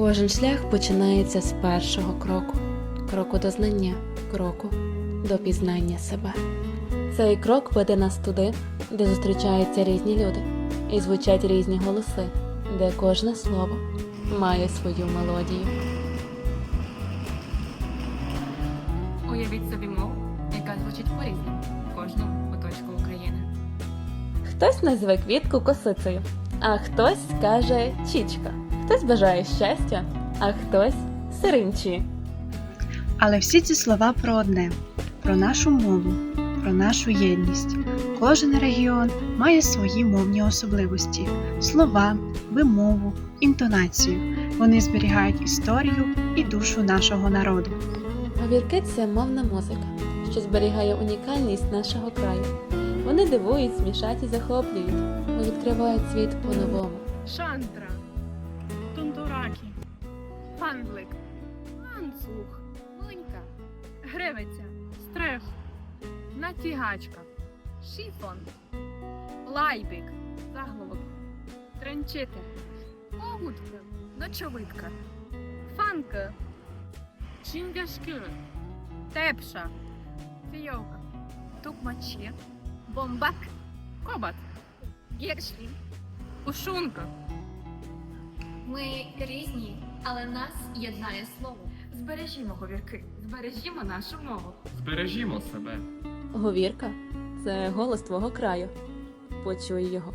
Кожен шлях починається з першого кроку, кроку до знання, кроку до пізнання себе. Цей крок веде нас туди, де зустрічаються різні люди і звучать різні голоси, де кожне слово має свою мелодію. Уявіть собі мову, яка звучить по-різному в кожному куточку України. Хтось назве квітку косицею, а хтось скаже чічка, хтось бажає щастя, а хтось сиринчі. Але всі ці слова про одне: про нашу мову, про нашу єдність. Кожен регіон має свої мовні особливості: слова, вимову, інтонацію. Вони зберігають історію і душу нашого народу. Говірки це мовна музика, що зберігає унікальність нашого краю. Вони дивують, смішать і захоплюють, бо відкривають світ по-новому. Шантра, Тундуракі, Фандлик, Ланцуг, Лунька, Гривиця, Стрих, Натягачка, Шіфон, Лайбік, Заголовок, Тренчити, Погудка, Ночовидка, Фанка, Чингашки, Тепша, Фійовка, Тукмачі, Бомбак, Кобат, Гершлі, Ушунка. Ми різні, але нас єднає слово. Збережімо говірки, збережімо нашу мову. Збережімо себе. Говірка це голос твого краю. Почуй його.